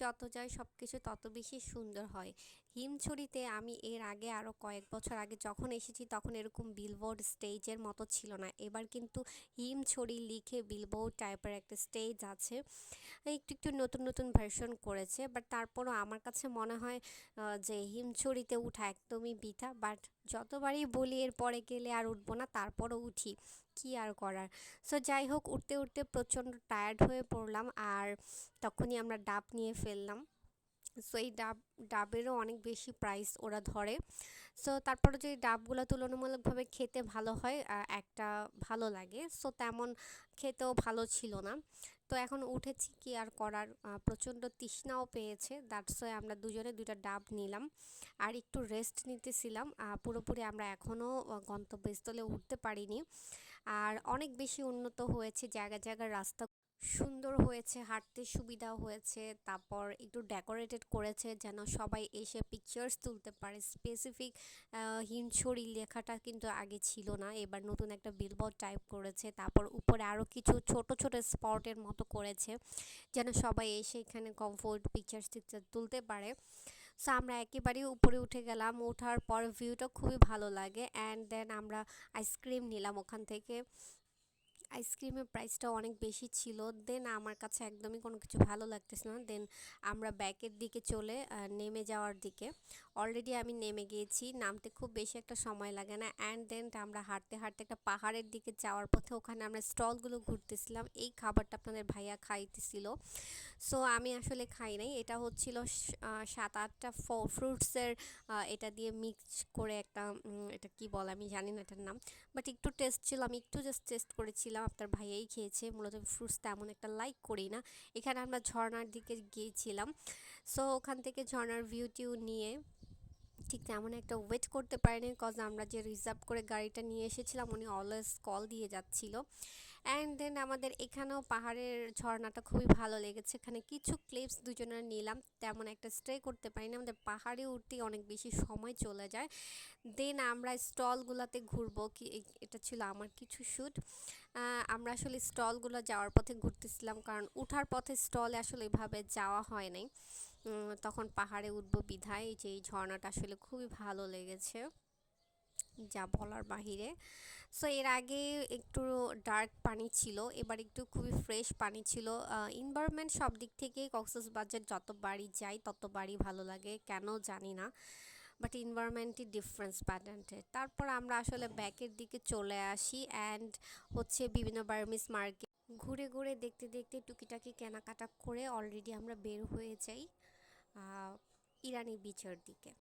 যত যায় সব কিছু তত বেশি সুন্দর হয়। হিমছড়িতে আমি এর আগে আরও কয়েক বছর আগে যখন এসেছি তখন এরকম বিলবোর্ড স্টেজের মতো ছিল না। এবার কিন্তু হিমছড়ি লিখে বিলবোর্ড টাইপের একটা স্টেজ আছে। একটু একটু নতুন নতুন ভার্সন করেছে বাট তারপরও আমার কাছে মনে হয় যে হিমছড়িতে উঠা একদমই বৃথা। বাট যতবারই বলি এর পরে গেলে আর উঠবো না, তারপরও উঠি। কি আর করার? সো যাই হোক, উঠতে উঠতে প্রচণ্ড টায়ার্ড হয়ে পড়লাম, আর তখনই আমরা ডাব নিয়ে ফেললাম। সো এই ডাব, ডাবেরও অনেক বেশি প্রাইস ওরা ধরে। সো তারপরে যে ডাবগুলো তুলনামূলকভাবে খেতে ভালো হয় একটা ভালো লাগে। সো তেমন খেতেও ভালো ছিল না। তো এখন উঠেছি কি আর করার প্রচণ্ড তৃষ্ণাও পেয়েছে। দ্যাটস ওয়াই আমরা দুজনে দুইটা ডাব নিলাম। আর একটু রেস্ট নিতেছিলাম। পুরোপুরি আমরা এখনও গন্তব্যস্থলে উঠতে পারিনি। আর অনেক বেশি উন্নত হয়েছে জায়গা জায়গার রাস্তা সুন্দর হয়েছে, হাঁটতে সুবিধাও হয়েছে, তারপর একটু ডেকোরেটেড করেছে যেন সবাই এসে পিকচার্স তুলতে পারে। স্পেসিফিক হিমছড়ি লেখাটা কিন্তু আগে ছিল না, এবার নতুন একটা বিলবোর্ড টাইপ করেছে, তারপর উপরে আরও কিছু ছোট ছোট স্পটের মতো করেছে যেন সবাই এসে এখানে কমফোর্ট পিকচার্স টিকচার তুলতে পারে। সো আমরা একেবারেই উপরে উঠে গেলাম, ওঠার পর ভিউটা খুবই ভালো লাগে অ্যান্ড দেন আমরা আইসক্রিম নিলাম ওখান থেকে। আইসক্রিমের প্রাইসটা অনেক বেশি ছিল। দেন আমার কাছে একদমই কোনো কিছু ভালো লাগতেছে না। দেন আমরা ব্যাকের দিকে চলে নেমে যাওয়ার দিকে। অলরেডি আমি নেমে গিয়েছি। নামতে খুব বেশি একটা সময় লাগে না। অ্যান্ড দেন আমরা হাঁটতে হাঁটতে একটা পাহাড়ের দিকে যাওয়ার পথে ওখানে আমরা স্টলগুলো ঘুরতেছিলাম। এই খাবারটা আপনাদের ভাইয়া খাইতেছিল। সো আমি আসলে খাই নাই। এটা হচ্ছিল সাত আটটা ফ্রুটসের এটা দিয়ে মিক্স করে একটা এটা কি বলে আমি জানি না এটার নাম। বাট একটু টেস্ট ছিল। আমি একটু জাস্ট টেস্ট করেছিলাম। আপনার ভাইয়াই খেয়েছে। মূলত ফ্রুটস তেমন একটা লাইক করি না। এখানে আমরা ঝর্নার দিকে গিয়েছিলাম। সো ওখান থেকে ঝর্নার ভিউ টিউ নিয়ে ঠিক তেমন একটা ওয়েট করতে পারিনি। কজ আমরা যে রিজার্ভ করে গাড়িটা নিয়ে এসেছিলাম, উনি অলওয়েজ কল দিয়ে যাচ্ছিল। অ্যান্ড দেন আমাদের এখানেও পাহাড়ের ঝর্ণাটা খুবই ভালো লেগেছে। এখানে কিছু ক্লিপস দুজনের নিলাম, তেমন একটা স্টে করতে পারিনি। আমাদের পাহাড়ে উঠতে অনেক বেশি সময় চলে যায়। দেন আমরা স্টলগুলোতে ঘুরবো কি এটা ছিল আমার কিছু শ্যুট আমরা আসলে স্টলগুলো যাওয়ার পথে ঘুরতেছিলাম, কারণ উঠার পথে স্টলে আসলে এভাবে যাওয়া হয় নাই। তখন পাহাড়ে উঠবো বিধায় যে এই ঝর্ণাটা আসলে খুবই ভালো লেগেছে। যা বলার বাহিরে। সো এর আগে একটু ডার্ক পানি ছিল, এবার একটু খুবই ফ্রেশ পানি ছিল। ইনভায়রনমেন্ট সব দিক থেকেই কক্সবাজার যত বাড়ি যাই, তত বাড়ি ভালো লাগে, কেন জানি না। বাট ইনভায়রনমেন্টই ডিফারেন্স প্যাটার্নটের তারপর আমরা আসলে ব্যাকের দিকে চলে আসি অ্যান্ড হচ্ছে বিভিন্ন বার্মিস মার্কেট ঘুরে ঘুরে দেখতে দেখতে টুকিটাকি কেনাকাটা করে অলরেডি আমরা বের হয়ে যাই ইরানি বিচের দিকে।